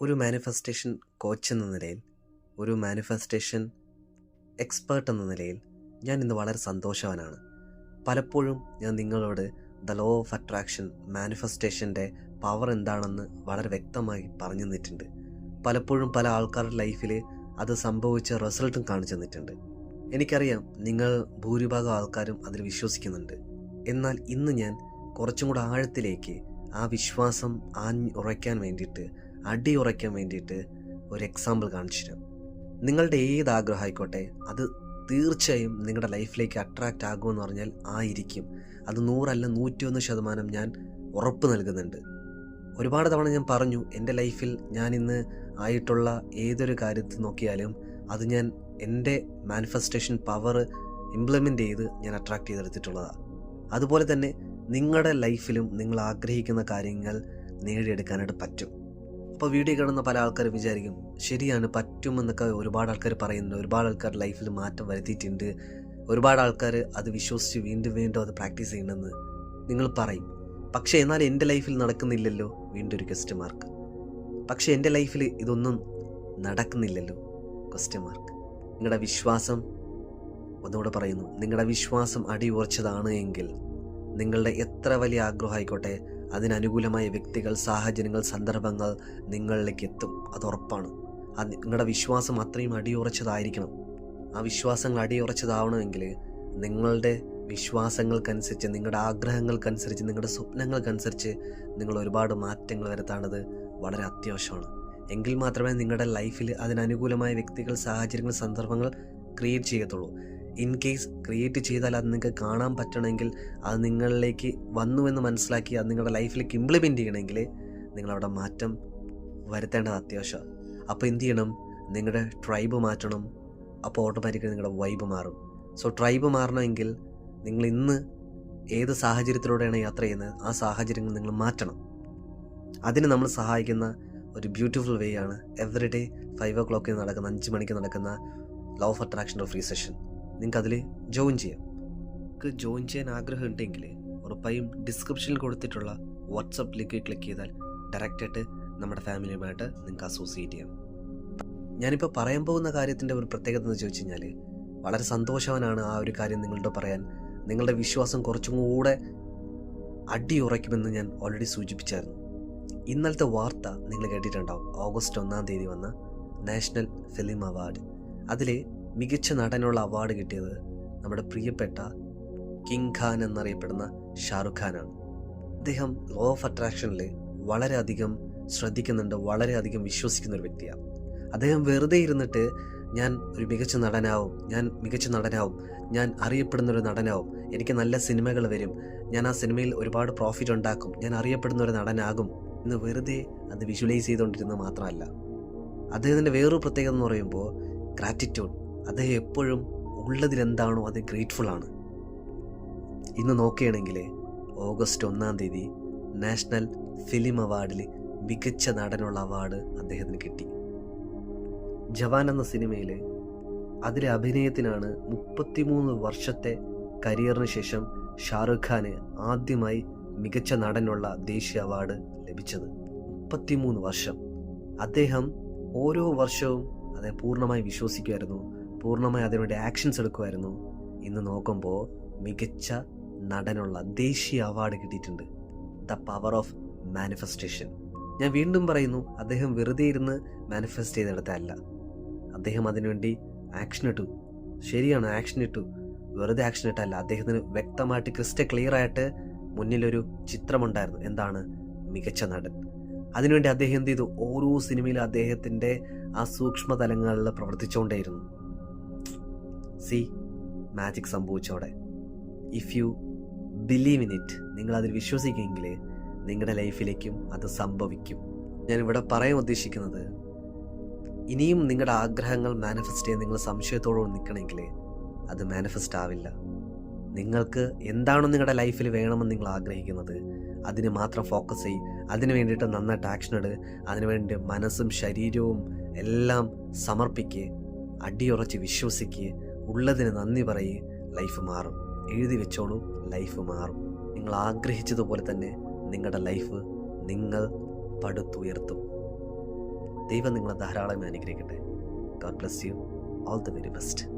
ഒരു manifestation coach എന്ന നിലയിൽ ഒരു മാനിഫെസ്റ്റേഷൻ എക്സ്പേർട്ട് എന്ന നിലയിൽ ഞാൻ ഇന്ന് വളരെ സന്തോഷവാനാണ്. പലപ്പോഴും ഞാൻ നിങ്ങളോട് ദ ലോ ഓഫ് അട്രാക്ഷൻ മാനിഫെസ്റ്റേഷന്റെ പവർ എന്താണെന്ന് വളരെ വ്യക്തമായി പറഞ്ഞു തന്നിട്ടുണ്ട്. പലപ്പോഴും പല ആൾക്കാരുടെ ലൈഫിൽ അത് സംഭവിച്ച റിസൾട്ടും കാണിച്ചു തന്നിട്ടുണ്ട്. എനിക്കറിയാം നിങ്ങൾ ഭൂരിഭാഗം ആൾക്കാരും അതിൽ വിശ്വസിക്കുന്നുണ്ട്. എന്നാൽ ഇന്ന് ഞാൻ കുറച്ചും കൂടെ ആഴത്തിലേക്ക് ആ വിശ്വാസം ആഞ്ഞ് ഉറയ്ക്കാൻ വേണ്ടിയിട്ട് അടി ഉറയ്ക്കാൻ വേണ്ടിയിട്ട് ഒരു എക്സാമ്പിൾ കാണിച്ചു തരാം. നിങ്ങളുടെ ഏത് ആഗ്രഹം ആയിക്കോട്ടെ അത് തീർച്ചയായും നിങ്ങളുടെ ലൈഫിലേക്ക് അട്രാക്റ്റ് ആകുമെന്ന് പറഞ്ഞാൽ ആയിരിക്കും. അത് നൂറല്ല നൂറ്റിയൊന്ന് ശതമാനം ഞാൻ ഉറപ്പ് നൽകുന്നുണ്ട്. ഒരുപാട് തവണ ഞാൻ പറഞ്ഞു എന്റെ ലൈഫിൽ ഞാൻ ഇന്ന് ആയിട്ടുള്ള ഏതൊരു കാര്യത്തിൽ നോക്കിയാലും അത് ഞാൻ എന്റെ മാനിഫെസ്റ്റേഷൻ പവർ ഇംപ്ലിമെന്റ് ചെയ്ത് ഞാൻ അട്രാക്റ്റ് ചെയ്തെടുത്തിട്ടുള്ളതാണ് അതുപോലെ തന്നെ നിങ്ങളുടെ ലൈഫിലും നിങ്ങൾ ആഗ്രഹിക്കുന്ന കാര്യങ്ങൾ നേടിയെടുക്കാനായിട്ട് പറ്റും. അപ്പോൾ വീഡിയോ കാണുന്ന പല ആൾക്കാരും വിചാരിക്കും ശരിയാണ് പറ്റുമെന്നൊക്കെ ഒരുപാട് ആൾക്കാർ പറയുന്നുണ്ട്. ഒരുപാട് ആൾക്കാർ ലൈഫിൽ മാറ്റം വരുത്തിയിട്ടുണ്ട്. ഒരുപാട് ആൾക്കാർ അത് വിശ്വസിച്ച് വീണ്ടും വീണ്ടും അത് പ്രാക്ടീസ് ചെയ്യണമെന്ന് നിങ്ങൾ പറയും. പക്ഷേ എന്നാൽ എന്റെ ലൈഫിൽ നടക്കുന്നില്ലല്ലോ വീണ്ടും ഒരു ക്വസ്റ്റ്യൻ മാർക്ക് പക്ഷേ എന്റെ ലൈഫിൽ ഇതൊന്നും നടക്കുന്നില്ലല്ലോ ക്വസ്റ്റ്യൻ മാർക്ക് നിങ്ങളുടെ വിശ്വാസം ഒന്നുകൂടെ പറയുന്നു. നിങ്ങളുടെ വിശ്വാസം അടിയുറച്ചതാണ് എങ്കിൽ നിങ്ങളുടെ എത്ര വലിയ ആഗ്രഹം ആയിക്കോട്ടെ അതിനനുകൂലമായ വ്യക്തികൾ സാഹചര്യങ്ങൾ സന്ദർഭങ്ങൾ നിങ്ങളിലേക്ക് എത്തും അത് ഉറപ്പാണ്. അത് നിങ്ങളുടെ വിശ്വാസം അത്രയും അടിയുറച്ചതായിരിക്കണം. ആ വിശ്വാസങ്ങൾ അടിയുറച്ചതാവണമെങ്കിൽ നിങ്ങളുടെ വിശ്വാസങ്ങൾക്കനുസരിച്ച് നിങ്ങളുടെ ആഗ്രഹങ്ങൾക്കനുസരിച്ച് നിങ്ങളുടെ സ്വപ്നങ്ങൾക്കനുസരിച്ച് നിങ്ങൾ ഒരുപാട് മാറ്റങ്ങൾ വരുത്താണത് വളരെ അത്യാവശ്യമാണ്. എങ്കിൽ മാത്രമേ നിങ്ങളുടെ ലൈഫിൽ അതിനനുകൂലമായ വ്യക്തികൾ സാഹചര്യങ്ങൾ സന്ദർഭങ്ങൾ ക്രിയേറ്റ് ചെയ്യത്തുള്ളൂ. ഇൻ കേസ് ക്രിയേറ്റ് ചെയ്താൽ അത് നിങ്ങൾക്ക് കാണാൻ പറ്റണമെങ്കിൽ അത് നിങ്ങളിലേക്ക് വന്നു എന്ന് മനസ്സിലാക്കി അത് നിങ്ങളുടെ ലൈഫിലേക്ക് ഇംപ്ലിമെന്റ് ചെയ്യണമെങ്കിൽ നിങ്ങളവിടെ മാറ്റം വരുത്തേണ്ടത് അത്യാവശ്യമാണ്. അപ്പോൾ എന്ത് ചെയ്യണം? നിങ്ങളുടെ ട്രൈബ് മാറ്റണം. അപ്പോൾ ഓട്ടോമാറ്റിക്കലി നിങ്ങളുടെ വൈബ് മാറും. സോ ട്രൈബ് മാറണമെങ്കിൽ നിങ്ങൾ ഇന്ന് ഏത് സാഹചര്യത്തിലൂടെയാണ് യാത്ര ചെയ്യുന്നത്? ആ സാഹചര്യങ്ങൾ നിങ്ങൾ മാറ്റണം. അതിന് നമ്മൾ സഹായിക്കുന്ന ഒരു ബ്യൂട്ടിഫുൾ വേ ആണ്. എവറി ഡേ ഫൈവ് ഒ ക്ലോക്കിൽ നടക്കുന്ന അഞ്ച് മണിക്ക് നടക്കുന്ന law of attraction free session നിങ്ങൾക്ക് അതിൽ ജോയിൻ ചെയ്യാം. നിങ്ങൾക്ക് ജോയിൻ ചെയ്യാൻ ആഗ്രഹം ഉണ്ടെങ്കിൽ ഉറപ്പായും ഡിസ്ക്രിപ്ഷനിൽ കൊടുത്തിട്ടുള്ള വാട്സപ്പ് ലിങ്ക് ക്ലിക്ക് ചെയ്താൽ ഡയറക്റ്റായിട്ട് നമ്മുടെ ഫാമിലിയുമായിട്ട് നിങ്ങൾക്ക് അസോസിയേറ്റ് ചെയ്യാം. ഞാനിപ്പോൾ പറയാൻ പോകുന്ന കാര്യത്തിന്റെ ഒരു പ്രത്യേകത എന്ന് ചോദിച്ചു കഴിഞ്ഞാൽ വളരെ സന്തോഷവാനാണ് ആ ഒരു കാര്യം നിങ്ങളുടെ പറയാൻ. നിങ്ങളുടെ വിശ്വാസം കുറച്ചും കൂടെ അടിയുറയ്ക്കുമെന്ന് ഞാൻ ഓൾറെഡി സൂചിപ്പിച്ചായിരുന്നു. ഇന്നലത്തെ വാർത്ത നിങ്ങൾ കേട്ടിട്ടുണ്ടാവും. ഓഗസ്റ്റ് ഒന്നാം തീയതി വന്ന നാഷണൽ ഫിലിം അവാർഡ്. അതിൽ മികച്ച നടനുള്ള അവാർഡ് കിട്ടിയത് നമ്മുടെ പ്രിയപ്പെട്ട കിങ് ഖാൻ എന്നറിയപ്പെടുന്ന ഷാറുഖ് ഖാനാണ്. അദ്ദേഹം ലോ ഓഫ് അട്രാക്ഷനിൽ വളരെയധികം ശ്രദ്ധിക്കുന്നുണ്ട് വളരെയധികം വിശ്വസിക്കുന്ന ഒരു വ്യക്തിയാണ്. അദ്ദേഹം വെറുതെ ഇരുന്നിട്ട് ഞാൻ ഒരു മികച്ച നടനാവും ഞാൻ മികച്ച നടനാവും ഞാൻ അറിയപ്പെടുന്ന ഒരു നടനാവും എനിക്ക് നല്ല സിനിമകൾ വരും ഞാൻ ആ സിനിമയിൽ ഒരുപാട് പ്രോഫിറ്റ് ഉണ്ടാക്കും ഞാൻ അറിയപ്പെടുന്ന ഒരു നടനാകും എന്ന് വെറുതെ അത് വിഷ്വലൈസ് ചെയ്തുകൊണ്ടിരുന്നത് മാത്രമല്ല. അദ്ദേഹത്തിന്റെ വേറൊരു പ്രത്യേകത എന്ന് പറയുമ്പോൾ ഗ്രാറ്റിറ്റ്യൂഡ് അദ്ദേഹം എപ്പോഴും ഉള്ളതിലെന്താണോ അത് ഗ്രേറ്റ്ഫുൾ ആണ്. ഇന്ന് നോക്കുകയാണെങ്കിൽ ഓഗസ്റ്റ് ഒന്നാം തീയതി നാഷണൽ ഫിലിം അവാർഡിൽ മികച്ച നടനുള്ള അവാർഡ് അദ്ദേഹത്തിന് കിട്ടി. ജവാൻ എന്ന സിനിമയിൽ അതിലെ അഭിനയത്തിനാണ് മുപ്പത്തിമൂന്ന് വർഷത്തെ കരിയറിന് ശേഷം ഷാറുഖ് ഖാന് ആദ്യമായി മികച്ച നടനുള്ള ദേശീയ അവാർഡ് ലഭിച്ചത്. മുപ്പത്തിമൂന്ന് വർഷം. അദ്ദേഹം ഓരോ വർഷവും അദ്ദേഹം പൂർണമായി വിശ്വസിക്കുമായിരുന്നു. പൂർണമായി അതിനുവേണ്ടി ആക്ഷൻസ് എടുക്കുമായിരുന്നു ഇന്ന് നോക്കുമ്പോൾ മികച്ച നടനുള്ള ദേശീയ അവാർഡ് കിട്ടിയിട്ടുണ്ട്. ദ പവർ ഓഫ് മാനിഫെസ്റ്റേഷൻ ഞാൻ വീണ്ടും പറയുന്നു അദ്ദേഹം വെറുതെ ഇരുന്ന് മാനിഫെസ്റ്റ് ചെയ്തെടുത്തല്ല അദ്ദേഹം അതിനുവേണ്ടി ആക്ഷൻ ഇട്ടു. ശരിയാണ് ആക്ഷൻ ഇട്ടു. വെറുതെ ആക്ഷൻ ഇട്ടല്ല അദ്ദേഹത്തിന് വ്യക്തമായിട്ട് ക്രിസ്റ്റ ക്ലിയർ ആയിട്ട് മുന്നിലൊരു ചിത്രമുണ്ടായിരുന്നു. എന്താണ്? മികച്ച നടൻ. അതിനുവേണ്ടി അദ്ദേഹം എന്ത് ചെയ്തു? ഓരോ സിനിമയിലും അദ്ദേഹത്തിന്റെ ആ സൂക്ഷ്മതലങ്ങളിൽ പ്രവർത്തിച്ചുകൊണ്ടേയിരുന്നു. C magic സംഭവിച്ചോടെ. If you believe in it നിങ്ങൾ അതിൽ വിശ്വസിക്കുമെങ്കിൽ നിങ്ങളുടെ ലൈഫിലേക്കും അത് സംഭവിക്കും. ഞാൻ ഇവിടെ പറയാൻ ഉദ്ദേശിക്കുന്നത് ഇനിയും നിങ്ങളുടെ ആഗ്രഹങ്ങൾ മാനിഫെസ്റ്റ് ചെയ്യാൻ നിങ്ങൾ സംശയത്തോടെ നിൽക്കണമെങ്കിൽ അത് മാനിഫെസ്റ്റ് ആവില്ല. നിങ്ങൾക്ക് എന്താണോ നിങ്ങളുടെ ലൈഫിൽ വേണമെന്ന് നിങ്ങൾ ആഗ്രഹിക്കുന്നത് അതിന് മാത്രം ഫോക്കസ് ചെയ്യും അതിന് വേണ്ടിയിട്ട് നന്നായിട്ട് ആക്ഷൻ എടു അതിനു വേണ്ടി മനസ്സും ശരീരവും എല്ലാം സമർപ്പിക്കുക അടിയുറച്ച് വിശ്വസിക്കുക ഉള്ളതിന് നന്ദി പറയുക ലൈഫ് മാറും. എഴുതി വെച്ചോളൂ ലൈഫ് മാറും. നിങ്ങൾ ആഗ്രഹിച്ചതുപോലെ തന്നെ നിങ്ങളുടെ ലൈഫ് നിങ്ങൾ പടുത്തുയർത്തും. ദൈവം നിങ്ങളെ ധാരാളം അനുഗ്രഹിക്കട്ടെ. God bless you all the very best